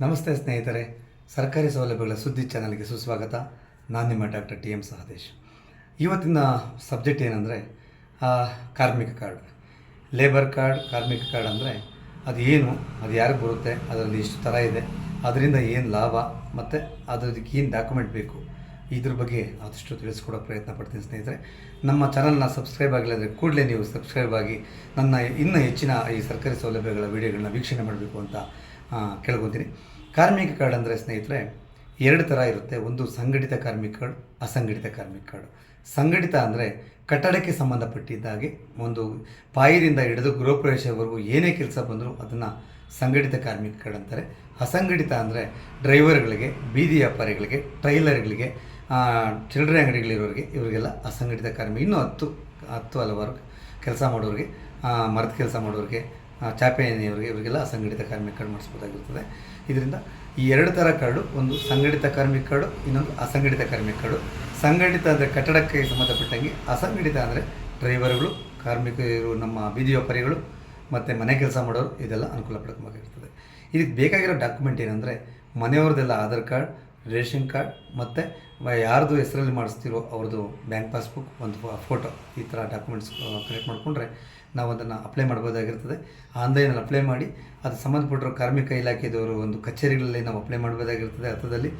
ನಮಸ್ತೆ ಸ್ನೇಹಿತರೆ, ಸರ್ಕಾರಿ ಸೌಲಭ್ಯಗಳ ಸುದ್ದಿ ಚಾನಲ್ಗೆ ಸುಸ್ವಾಗತ. ನಾನು ನಿಮ್ಮ ಡಾಕ್ಟರ್ ಟಿ ಎಂ ಸಹದೇಶ್. ಇವತ್ತಿನ ಸಬ್ಜೆಕ್ಟ್ ಏನಂದರೆ ಕಾರ್ಮಿಕ ಕಾರ್ಡ್. ಲೇಬರ್ ಕಾರ್ಡ್, ಕಾರ್ಮಿಕ ಕಾರ್ಡ್ ಅಂದರೆ ಅದು ಏನು, ಅದು ಯಾರಿಗೆ ಬರುತ್ತೆ, ಅದರಲ್ಲಿ ಎಷ್ಟು ಥರ ಇದೆ, ಅದರಿಂದ ಏನು ಲಾಭ, ಮತ್ತು ಅದಕ್ಕೆ ಏನು ಡಾಕ್ಯುಮೆಂಟ್ ಬೇಕು ಇದ್ರ ಬಗ್ಗೆ ಆದಷ್ಟು ತಿಳಿಸ್ಕೊಡೋ ಪ್ರಯತ್ನ ಪಡ್ತೀನಿ ಸ್ನೇಹಿತರೆ. ನಮ್ಮ ಚಾನಲ್ನ ಸಬ್ಸ್ಕ್ರೈಬ್ ಆಗಿಲ್ಲ ಅಂದರೆ ಕೂಡಲೇ ನೀವು ಸಬ್ಸ್ಕ್ರೈಬ್ ಆಗಿ ನನ್ನ ಇನ್ನೂ ಹೆಚ್ಚಿನ ಈ ಸರ್ಕಾರಿ ಸೌಲಭ್ಯಗಳ ವಿಡಿಯೋಗಳನ್ನ ವೀಕ್ಷಣೆ ಮಾಡಬೇಕು ಅಂತ ಕೇಳ್ಕೊತೀನಿ. ಕಾರ್ಮಿಕ ಕಾರ್ಡ್ ಅಂದರೆ ಸ್ನೇಹಿತರೆ, ಎರಡು ಥರ ಇರುತ್ತೆ. ಒಂದು ಸಂಘಟಿತ ಕಾರ್ಮಿಕ ಕಾರ್ಡ್, ಅಸಂಘಟಿತ ಕಾರ್ಮಿಕ ಕಾರ್ಡ್. ಸಂಘಟಿತ ಅಂದರೆ ಕಟ್ಟಡಕ್ಕೆ ಸಂಬಂಧಪಟ್ಟಿದ್ದಾಗೆ ಒಂದು ಪಾಯದಿಂದ ಹಿಡಿದು ಗೃಹಪ್ರವೇಶವರೆಗೂ ಏನೇ ಕೆಲಸ ಬಂದರೂ ಅದನ್ನು ಸಂಘಟಿತ ಕಾರ್ಮಿಕ ಕಾರ್ಡ್ ಅಂತಾರೆ. ಅಸಂಘಟಿತ ಅಂದರೆ ಡ್ರೈವರ್ಗಳಿಗೆ, ಬೀದಿ ವ್ಯಾಪಾರಿಗಳಿಗೆ, ಟ್ರೈಲರ್ಗಳಿಗೆ ಚಿಲ್ಲರೆ ಅಂಗಡಿಗಳಿರೋರಿಗೆ ಇವರಿಗೆಲ್ಲ ಅಸಂಘಟಿತ ಕಾರ್ಮಿ ಇನ್ನೂ ಹತ್ತು ಹತ್ತು ಹಲವಾರು ಕೆಲಸ ಮಾಡೋರಿಗೆ ಮರದ ಕೆಲಸ ಮಾಡೋರಿಗೆ ಆ, ಚಾಪೆ ಎಣ್ಣೆಯವರಿಗೆ ಇವರಿಗೆಲ್ಲ ಅಸಂಘಟಿತ ಕಾರ್ಮಿಕ ಕಾರ್ಡ್ ಮಾಡಿಸ್ಬೋದಾಗಿರ್ತದೆ. ಇದರಿಂದ ಈ ಎರಡು ಥರ ಕಾರ್ಡು ಒಂದು ಸಂಘಟಿತ ಕಾರ್ಮಿಕ ಕಾರ್ಡು ಇನ್ನೊಂದು ಅಸಂಘಟಿತ ಕಾರ್ಮಿಕ ಕಾರ್ಡು. ಸಂಘಟಿತ ಅಂದರೆ ಕಟ್ಟಡಕ್ಕೆ ಸಂಬಂಧಪಟ್ಟಂಗೆ ಅಸಂಘಟಿತ ಅಂದರೆ ಡ್ರೈವರ್ಗಳು ಕಾರ್ಮಿಕರು ನಮ್ಮ ಬೀದಿ ವ್ಯಾಪಾರಿಗಳು ಮತ್ತು ಮನೆ ಕೆಲಸ ಮಾಡೋರು ಇದೆಲ್ಲ ಅನುಕೂಲ ಪಡ್ಕೊಬೇಕಾಗಿರ್ತದೆ ಇದಕ್ಕೆ ಬೇಕಾಗಿರೋ ಡಾಕ್ಯುಮೆಂಟ್ ಏನಂದರೆ ಮನೆಯವ್ರದ್ದೆಲ್ಲ ಆಧಾರ್ ಕಾರ್ಡ್ ರೇಷನ್ ಕಾರ್ಡ್ ಮತ್ತು ಯಾರ್ದು ಹೆಸರಲ್ಲಿ ಮಾಡಿಸ್ತಿರೋ ಅವ್ರದ್ದು ಬ್ಯಾಂಕ್ ಪಾಸ್ಬುಕ್, ಒಂದು ಫೋಟೋ ಈ ಥರ ಡಾಕ್ಯುಮೆಂಟ್ಸ್ ಕಲೆಕ್ಟ್ ಮಾಡಿಕೊಂಡ್ರೆ ನಾವು ಅದನ್ನು ಅಪ್ಲೈ ಮಾಡ್ಬೋದಾಗಿರ್ತದೆ ಆನ್ಲೈನಲ್ಲಿ ಅಪ್ಲೈ ಮಾಡಿ, ಅದು ಸಂಬಂಧಪಟ್ಟಿರೋ ಕಾರ್ಮಿಕ ಇಲಾಖೆದವರು ಒಂದು ಕಚೇರಿಗಳಲ್ಲಿ ನಾವು ಅಪ್ಲೈ ಮಾಡ್ಬೋದಾಗಿರ್ತದೆ ಅರ್ಥದಲ್ಲಿ.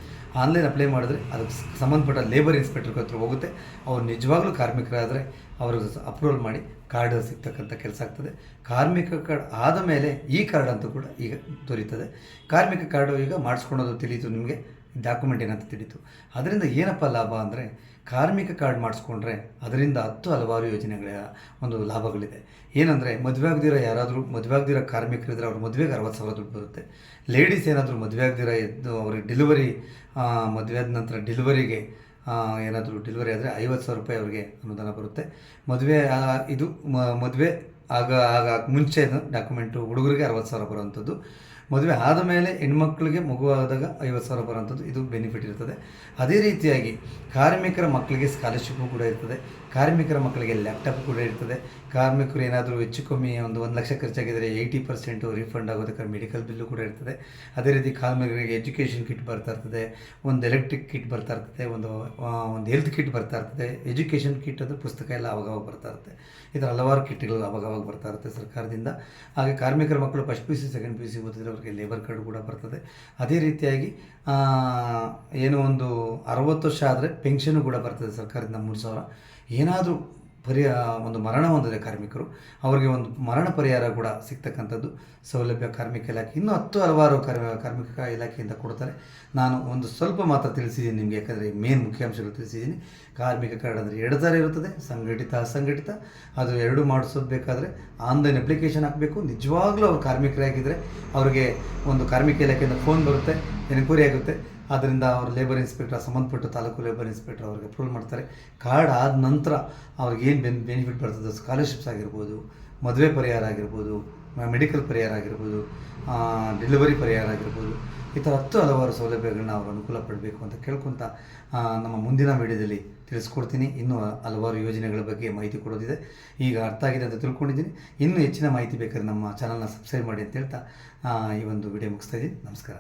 ಆನ್ಲೈನ್ ಅಪ್ಲೈ ಮಾಡಿದ್ರೆ ಅದಕ್ಕೆ ಸಂಬಂಧಪಟ್ಟ ಲೇಬರ್ ಇನ್ಸ್ಪೆಕ್ಟರ್ ಹತ್ರ ಹೋಗುತ್ತೆ. ಅವ್ರು ನಿಜವಾಗ್ಲೂ ಕಾರ್ಮಿಕರಾದರೆ ಅವರು ಅಪ್ರೂವಲ್ ಮಾಡಿ ಕಾರ್ಡ್ ಸಿಗ್ತಕ್ಕಂಥ ಕೆಲಸ ಆಗ್ತದೆ. ಕಾರ್ಮಿಕ ಕಾರ್ಡ್ ಆದ ಮೇಲೆ ಈ ಕಾರ್ಡ್ ಅಂತೂ ಕೂಡ ಈಗ ದೊರೀತದೆ. ಕಾರ್ಮಿಕ ಕಾರ್ಡು ಈಗ ಮಾಡಿಸ್ಕೊಳೋದು ತಿಳಿಯಿತು ನಿಮಗೆ. ಡಾಕ್ಯುಮೆಂಟ್ ಏನಂತ ತಿಳಿತು. ಅದರಿಂದ ಏನಪ್ಪ ಲಾಭ ಅಂದರೆ ಕಾರ್ಮಿಕ ಕಾರ್ಡ್ ಮಾಡಿಸ್ಕೊಂಡ್ರೆ ಅದರಿಂದ ಹತ್ತು ಹಲವಾರು ಯೋಜನೆಗಳ ಒಂದು ಲಾಭಗಳಿದೆ. ಏನಂದರೆ ಮದುವೆ ಆಗದಿರೋ ಯಾರಾದರೂ, ಮದುವೆ ಆಗದಿರೋ ಕಾರ್ಮಿಕರಿದ್ರೆ ಅವ್ರ ಮದುವೆಗೆ ಅರವತ್ತು ಸಾವಿರ ದುಡ್ಡು ಬರುತ್ತೆ. ಲೇಡೀಸ್ ಏನಾದರೂ ಮದುವೆ ಆಗದಿರೋ ಇದ್ದು ಅವ್ರಿಗೆ ಡೆಲಿವರಿ ಮದುವೆ ಆದ ನಂತರ ಡೆಲಿವರಿಗೆ ಏನಾದರೂ ಡೆಲಿವರಿ ಆದರೆ ಐವತ್ತು ಸಾವಿರ ರೂಪಾಯಿ ಅವರಿಗೆ ಅನುದಾನ ಬರುತ್ತೆ. ಮದುವೆ ಇದು ಮದುವೆ ಆಗ ಆಗ ಮುಂಚೆ ಡಾಕ್ಯುಮೆಂಟು ಹುಡುಗರಿಗೆ ಅರವತ್ತು ಸಾವಿರ ಬರುವಂಥದ್ದು. ಮದುವೆ ಆದ ಮೇಲೆ ಹೆಣ್ಮಕ್ಳಿಗೆ ಮಗುವಾದಾಗ ಐವತ್ತು ಸಾವಿರ ಬರೋಂಥದ್ದು ಇದು ಬೆನಿಫಿಟ್ ಇರ್ತದೆ. ಅದೇ ರೀತಿಯಾಗಿ ಕಾರ್ಮಿಕರ ಮಕ್ಕಳಿಗೆ ಸ್ಕಾಲರ್ಶಿಪ್ಪು ಕೂಡ ಇರ್ತದೆ. ಕಾರ್ಮಿಕರ ಮಕ್ಕಳಿಗೆ ಲ್ಯಾಪ್ಟಾಪ್ ಕೂಡ ಇರ್ತದೆ. ಕಾರ್ಮಿಕರು ಏನಾದರೂ ಹೆಚ್ಚು ಕಮ್ಮಿ ಒಂದು ಒಂದು ಲಕ್ಷ ಖರ್ಚಾಗಿದ್ದರೆ ಏಯ್ಟಿ ಪರ್ಸೆಂಟು ರಿಫಂಡ್ ಆಗೋದಕ್ಕೆ ಮೆಡಿಕಲ್ ಬಿಲ್ಲು ಕೂಡ ಇರ್ತದೆ. ಅದೇ ರೀತಿ ಕಾರ್ಮಿಕರಿಗೆ ಎಜುಕೇಷನ್ ಕಿಟ್ ಬರ್ತಾ ಇರ್ತದೆ. ಒಂದು ಎಲೆಕ್ಟ್ರಿಕ್ ಕಿಟ್ ಬರ್ತಾ ಇರ್ತದೆ. ಒಂದು ಒಂದು ಹೆಲ್ತ್ ಕಿಟ್ ಬರ್ತಾ ಇರ್ತದೆ. ಎಜುಕೇಷನ್ ಕಿಟ್ ಅಂದರೆ ಪುಸ್ತಕ ಎಲ್ಲ ಅವಾಗವಾಗ ಬರ್ತಾ ಇರುತ್ತೆ. ಇದರ ಹಲವಾರು ಕಿಟ್ಗಳು ಅವಾಗವಾಗ ಬರ್ತಾ ಇರುತ್ತೆ ಸರ್ಕಾರದಿಂದ. ಹಾಗೆ ಕಾರ್ಮಿಕರ ಮಕ್ಕಳು first P C second P C ಓದಿದ್ರೆ ಅವರಿಗೆ ಲೇಬರ್ ಕಾರ್ಡ್ ಕೂಡ ಬರ್ತದೆ. ಅದೇ ರೀತಿಯಾಗಿ ಏನೋ ಒಂದು ಅರವತ್ತು ವರ್ಷ ಆದರೆ ಪೆನ್ಷನ್ ಕೂಡ ಬರ್ತದೆ ಸರ್ಕಾರದಿಂದ ಮೂರು ಸಾವಿರ. ಏನಾದರೂ ಪರಿಯ, ಒಂದು ಮರಣ ಹೊಂದಿದೆ ಕಾರ್ಮಿಕರು, ಅವರಿಗೆ ಒಂದು ಮರಣ ಪರಿಹಾರ ಕೂಡ ಸಿಗ್ತಕ್ಕಂಥದ್ದು ಸೌಲಭ್ಯ ಕಾರ್ಮಿಕ ಇಲಾಖೆ. ಇನ್ನೂ ಹತ್ತು ಹಲವಾರು ಕಾರ್ಮ, ಕಾರ್ಮಿಕ ಇಲಾಖೆಯಿಂದ ಕೊಡ್ತಾರೆ. ನಾನು ಒಂದು ಸ್ವಲ್ಪ ಮಾತ್ರ ತಿಳಿಸಿದ್ದೀನಿ ನಿಮಗೆ, ಯಾಕಂದರೆ ಮೇನ್ ಮುಖ್ಯಾಂಶಗಳು ತಿಳಿಸಿದ್ದೀನಿ. ಕಾರ್ಮಿಕ ಕಾರ್ಡ್ ಅಂದರೆ ಎರಡು ಥರ ಇರುತ್ತದೆ, ಸಂಘಟಿತ ಅಸಂಘಟಿತ. ಅದು ಎರಡು ಮಾಡಿಸೋದು ಬೇಕಾದರೆ ಆನ್ಲೈನ್ ಅಪ್ಲಿಕೇಶನ್ ಹಾಕಬೇಕು. ನಿಜವಾಗ್ಲೂ ಅವ್ರು ಕಾರ್ಮಿಕರಾಗಿದ್ದರೆ ಅವರಿಗೆ ಒಂದು ಕಾರ್ಮಿಕ ಇಲಾಖೆಯಿಂದ ಫೋನ್ ಬರುತ್ತೆ, ಎನ್ಕ್ವೈರಿ ಆಗುತ್ತೆ. ಆದ್ದರಿಂದ ಅವರು ಲೇಬರ್ ಇನ್ಸ್ಪೆಕ್ಟರ್ ಸಂಬಂಧಪಟ್ಟ ತಾಲೂಕು ಲೇಬರ್ ಇನ್ಸ್ಪೆಕ್ಟರ್ ಅವ್ರಿಗೆ ಅಪ್ರೂವಲ್ ಮಾಡ್ತಾರೆ. ಕಾರ್ಡ್ ಆದ ನಂತರ ಅವ್ರಿಗೆ ಏನು ಬೆನ್ ಬೆನಿಫಿಟ್ ಬರ್ತದೆ ಸ್ಕಾಲರ್ಶಿಪ್ಸ್ ಆಗಿರ್ಬೋದು, ಮದುವೆ ಪರಿಹಾರ ಆಗಿರ್ಬೋದು ಮೆಡಿಕಲ್ ಪರಿಹಾರ ಆಗಿರ್ಬೋದು ಡೆಲಿವರಿ ಪರಿಹಾರ ಆಗಿರ್ಬೋದು, ಈ ಥರ ಹತ್ತು ಹಲವಾರು ಸೌಲಭ್ಯಗಳನ್ನ ಅವರು ಅನುಕೂಲ ಪಡಬೇಕು ಅಂತ ಕೇಳ್ಕೊತ ನಮ್ಮ ಮುಂದಿನ ವಿಡಿಯೋದಲ್ಲಿ ತಿಳಿಸ್ಕೊಡ್ತೀನಿ. ಇನ್ನೂ ಹಲವಾರು ಯೋಜನೆಗಳ ಬಗ್ಗೆ ಮಾಹಿತಿ ಕೊಡೋದಿದೆ. ಈಗ ಅರ್ಥ ಆಗಿದೆ ಅಂತ ತಿಳ್ಕೊಂಡಿದ್ದೀನಿ. ಇನ್ನೂ ಹೆಚ್ಚಿನ ಮಾಹಿತಿ ಬೇಕಾದ್ರೆ ನಮ್ಮ ಚಾನಲ್ನ ಸಬ್ಸ್ಕ್ರೈಬ್ ಮಾಡಿ ಅಂತ ಹೇಳ್ತಾ ಈ ಒಂದು ವಿಡಿಯೋ ಮುಗಿಸ್ತಾ ಇದ್ದೀನಿ. ನಮಸ್ಕಾರ.